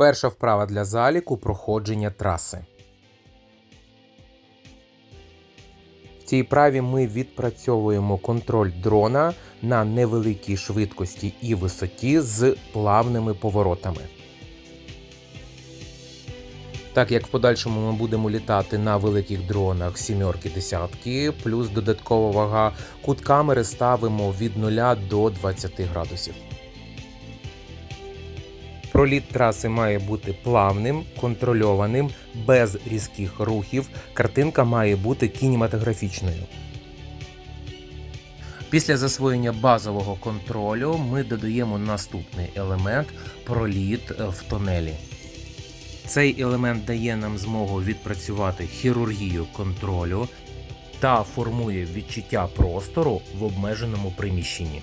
Перша вправа для заліку проходження траси. В цій праві ми відпрацьовуємо контроль дрона на невеликій швидкості і висоті з плавними поворотами. Так як в подальшому ми будемо літати на великих дронах сімерки десятки, плюс додаткова вага, кут камери ставимо від 0 до 20 градусів. Проліт траси має бути плавним, контрольованим, без різких рухів. Картинка має бути кінематографічною. Після засвоєння базового контролю ми додаємо наступний елемент проліт в тунелі. Цей елемент дає нам змогу відпрацювати хірургію контролю та формує відчуття простору в обмеженому приміщенні.